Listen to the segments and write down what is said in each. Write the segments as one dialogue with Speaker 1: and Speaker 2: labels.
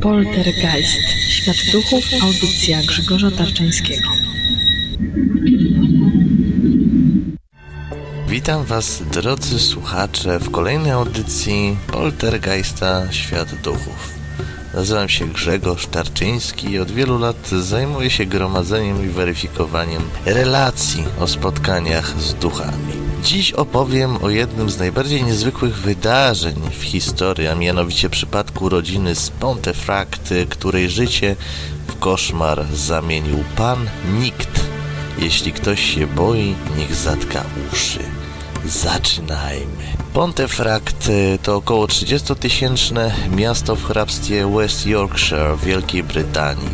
Speaker 1: Poltergeist. Świat duchów. Audycja Grzegorza Tarczyńskiego.
Speaker 2: Witam Was, drodzy słuchacze, w kolejnej audycji Poltergeista Świat Duchów. Nazywam się Grzegorz Tarczyński i od wielu lat zajmuję się gromadzeniem i weryfikowaniem relacji o spotkaniach z duchami. Dziś opowiem o jednym z najbardziej niezwykłych wydarzeń w historii, a mianowicie przypadku rodziny z Pontefract, której życie w koszmar zamienił pan Nikt. Jeśli ktoś się boi, niech zatka uszy. Zaczynajmy. Pontefract y, to około 30-tysięczne miasto w hrabstwie West Yorkshire w Wielkiej Brytanii.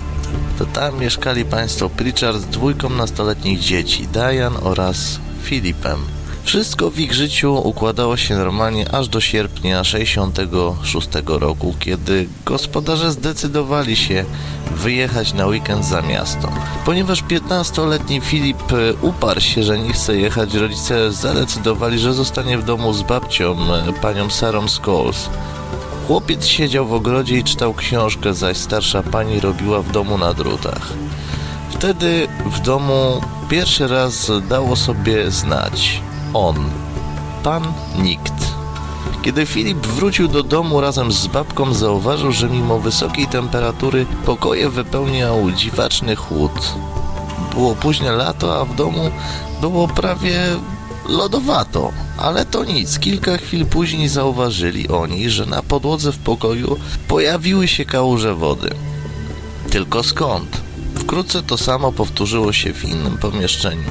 Speaker 2: To tam mieszkali państwo Pritchard z dwójką nastoletnich dzieci, Diane oraz Filipem. Wszystko w ich życiu układało się normalnie aż do sierpnia 66 roku, kiedy gospodarze zdecydowali się wyjechać na weekend za miasto. Ponieważ 15-letni Filip e, uparł się, że nie chce jechać, rodzice zadecydowali, że zostanie w domu z babcią, e, panią Sarą Scholes. Chłopiec siedział w ogrodzie i czytał książkę, zaś starsza pani robiła w domu na drutach. Wtedy w domu pierwszy raz dało sobie znać on, pan Nikt. Kiedy Filip wrócił do domu razem z babką, zauważył, że mimo wysokiej temperatury pokoje wypełniał dziwaczny chłód. Było późne lato, a w domu było prawie lodowato. Ale to nic. Kilka chwil później zauważyli oni, że na podłodze w pokoju pojawiły się kałuże wody. Tylko skąd? Wkrótce to samo powtórzyło się w innym pomieszczeniu.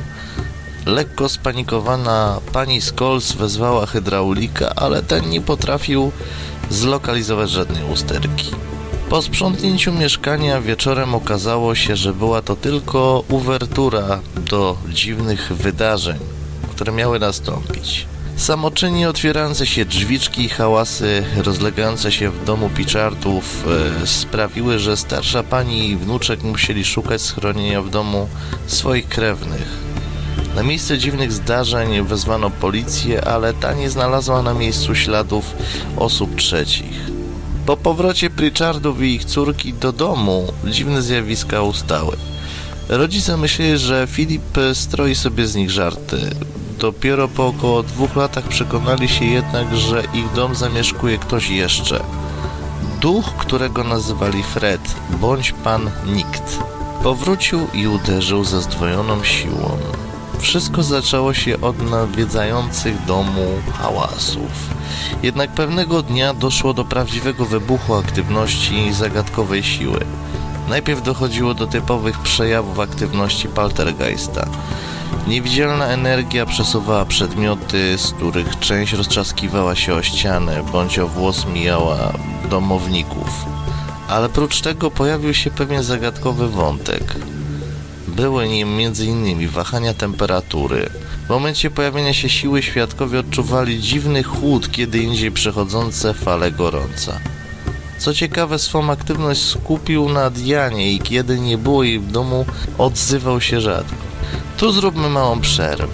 Speaker 2: Lekko spanikowana pani Scholes wezwała hydraulika, ale ten nie potrafił zlokalizować żadnej usterki. Po sprzątnięciu mieszkania wieczorem okazało się, że była to tylko uwertura do dziwnych wydarzeń, które miały nastąpić. Samoczynnie otwierające się drzwiczki i hałasy rozlegające się w domu Pichardów e, sprawiły, że starsza pani i wnuczek musieli szukać schronienia w domu swoich krewnych. Na miejsce dziwnych zdarzeń wezwano policję, ale ta nie znalazła na miejscu śladów osób trzecich. Po powrocie Pritchardów i ich córki do domu dziwne zjawiska ustały. Rodzice myśleli, że Filip stroi sobie z nich żarty. Dopiero po około dwóch latach przekonali się jednak, że ich dom zamieszkuje ktoś jeszcze. Duch, którego nazywali Fred, bądź pan Nikt. Powrócił i uderzył ze zdwojoną siłą. Wszystko zaczęło się od nawiedzających domu hałasów. Jednak pewnego dnia doszło do prawdziwego wybuchu aktywności zagadkowej siły. Najpierw dochodziło do typowych przejawów aktywności Poltergeista. Niewidzialna energia przesuwała przedmioty, z których część roztrzaskiwała się o ścianę bądź o włos mijała domowników. Ale prócz tego pojawił się pewien zagadkowy wątek. Były nim m.in. wahania temperatury. W momencie pojawienia się siły świadkowie odczuwali dziwny chłód, kiedy indziej przechodzące fale gorąca. Co ciekawe, swą aktywność skupił na Dianie i kiedy nie było jej w domu, odzywał się rzadko. Tu zróbmy małą przerwę.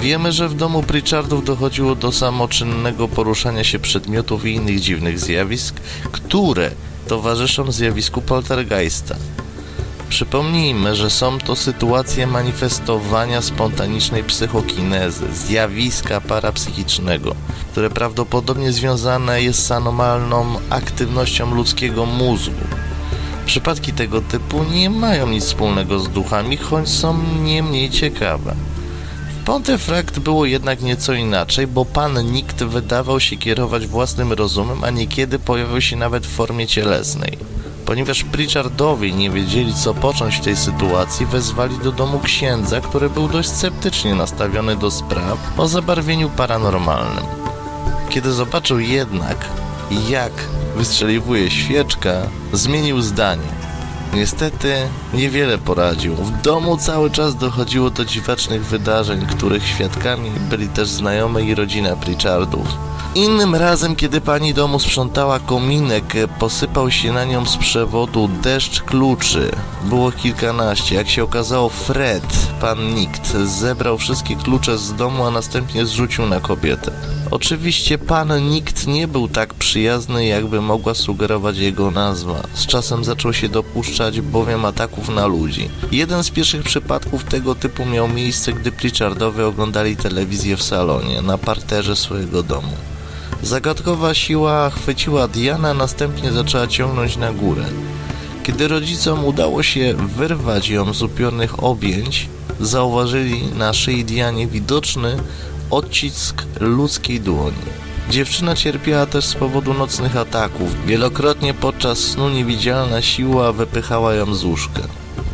Speaker 2: Wiemy, że w domu Pritchardów dochodziło do samoczynnego poruszania się przedmiotów i innych dziwnych zjawisk, które towarzyszą zjawisku poltergeista. Przypomnijmy, że są to sytuacje manifestowania spontanicznej psychokinezy, zjawiska parapsychicznego, które prawdopodobnie związane jest z anomalną aktywnością ludzkiego mózgu. Przypadki tego typu nie mają nic wspólnego z duchami, choć są nie mniej ciekawe. W Pontefract było jednak nieco inaczej, bo pan nikt wydawał się kierować własnym rozumem, a niekiedy pojawiał się nawet w formie cielesnej. Ponieważ Pritchardowie nie wiedzieli co począć w tej sytuacji, wezwali do domu księdza, który był dość sceptycznie nastawiony do spraw o zabarwieniu paranormalnym. Kiedy zobaczył jednak, jak wystrzeliwuje świeczka, zmienił zdanie. Niestety niewiele poradził. W domu cały czas dochodziło do dziwacznych wydarzeń, których świadkami byli też znajome i rodzina Pritchardów. Innym razem, kiedy pani domu sprzątała kominek, posypał się na nią z przewodu deszcz kluczy. Było kilkanaście. Jak się okazało, Fred, pan Nikt, zebrał wszystkie klucze z domu, a następnie zrzucił na kobietę. Oczywiście pan Nikt nie był tak przyjazny, jakby mogła sugerować jego nazwa. Z czasem zaczął się dopuszczać bowiem ataków na ludzi. Jeden z pierwszych przypadków tego typu miał miejsce, gdy Pritchardowie oglądali telewizję w salonie, na parterze swojego domu. Zagadkowa siła chwyciła Diana, następnie zaczęła ciągnąć na górę. Kiedy rodzicom udało się wyrwać ją z upiornych objęć, zauważyli na szyi Dianie widoczny odcisk ludzkiej dłoni. Dziewczyna cierpiała też z powodu nocnych ataków. Wielokrotnie podczas snu niewidzialna siła wypychała ją z łóżka.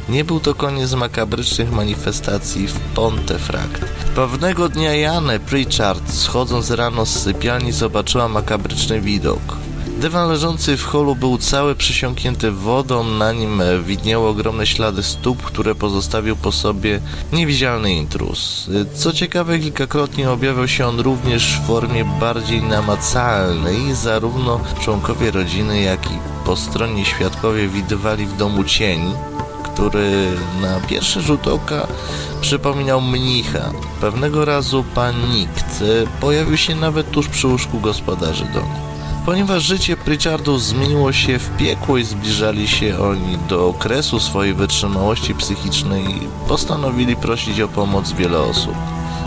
Speaker 2: Nie był to koniec makabrycznych manifestacji w Pontefract. Pewnego dnia Janę Pritchard, schodząc rano z sypialni, zobaczyła makabryczny widok. Dywan leżący w holu był cały przysiąknięty wodą, na nim widniały ogromne ślady stóp, które pozostawił po sobie niewidzialny intruz. Co ciekawe, kilkakrotnie objawiał się on również w formie bardziej namacalnej, zarówno członkowie rodziny, jak i po stronie świadkowie widywali w domu cień, który na pierwszy rzut oka przypominał mnicha. Pewnego razu pan Nikt e, pojawił się nawet tuż przy łóżku gospodarzy domu. Ponieważ życie Pritchardów zmieniło się w piekło i zbliżali się oni do okresu swojej wytrzymałości psychicznej, postanowili prosić o pomoc wiele osób.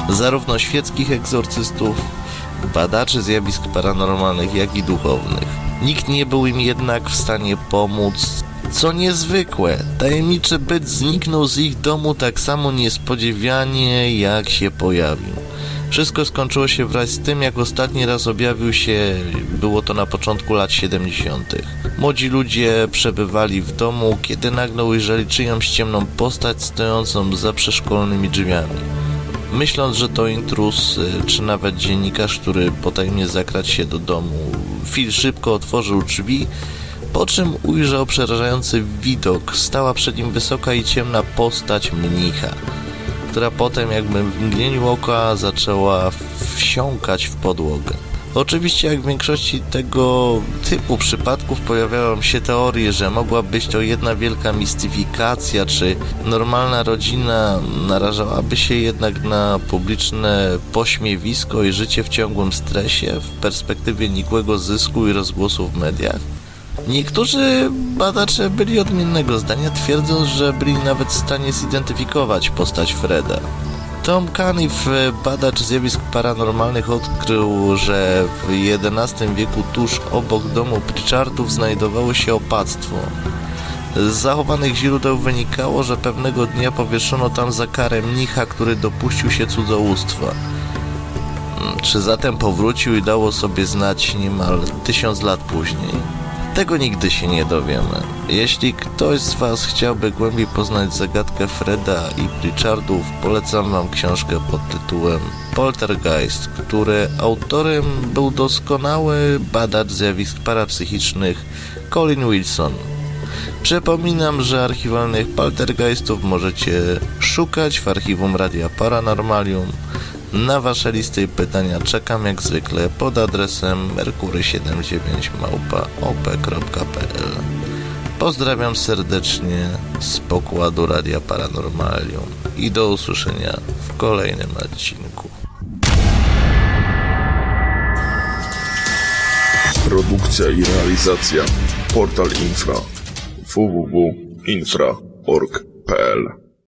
Speaker 2: Zarówno świeckich egzorcystów, badaczy zjawisk paranormalnych, jak i duchownych. Nikt nie był im jednak w stanie pomóc, co niezwykłe, tajemniczy byt zniknął z ich domu tak samo niespodziewanie, jak się pojawił. Wszystko skończyło się wraz z tym, jak ostatni raz objawił się, było to na początku lat 70. Młodzi ludzie przebywali w domu, kiedy nagle ujrzeli czyjąś ciemną postać stojącą za przeszkolonymi drzwiami. Myśląc, że to intruz, y, czy nawet dziennikarz, który potajemnie zakrać się do domu, Phil szybko otworzył drzwi, po czym ujrzał przerażający widok. Stała przed nim wysoka i ciemna postać mnicha, która potem jakby w mgnieniu oka zaczęła wsiąkać w podłogę. Oczywiście, jak w większości tego typu przypadków pojawiają się teorie, że mogła być to jedna wielka mistyfikacja, czy normalna rodzina narażałaby się jednak na publiczne pośmiewisko i życie w ciągłym stresie w perspektywie nikłego zysku i rozgłosu w mediach. Niektórzy badacze byli odmiennego zdania, twierdząc, że byli nawet w stanie zidentyfikować postać Freda. Tom Caniff, badacz zjawisk paranormalnych, odkrył, że w XI wieku tuż obok domu Pritchardów znajdowało się opactwo. Z zachowanych źródeł wynikało, że pewnego dnia powieszono tam za karę mnicha, który dopuścił się cudzołóstwa. Czy zatem powrócił i dało sobie znać niemal tysiąc lat później? Tego nigdy się nie dowiemy. Jeśli ktoś z Was chciałby głębiej poznać zagadkę Freda i Pritchardów, polecam Wam książkę pod tytułem Poltergeist, której autorem był doskonały badacz zjawisk parapsychicznych Colin Wilson. Przypominam, że archiwalnych poltergeistów możecie szukać w archiwum Radia Paranormalium. Na Wasze listy i pytania czekam jak zwykle pod adresem merkury79małpa.op.pl Pozdrawiam serdecznie z pokładu Radia Paranormalium i do usłyszenia w kolejnym odcinku.
Speaker 3: Produkcja i realizacja Portal Infra www.infra.org.pl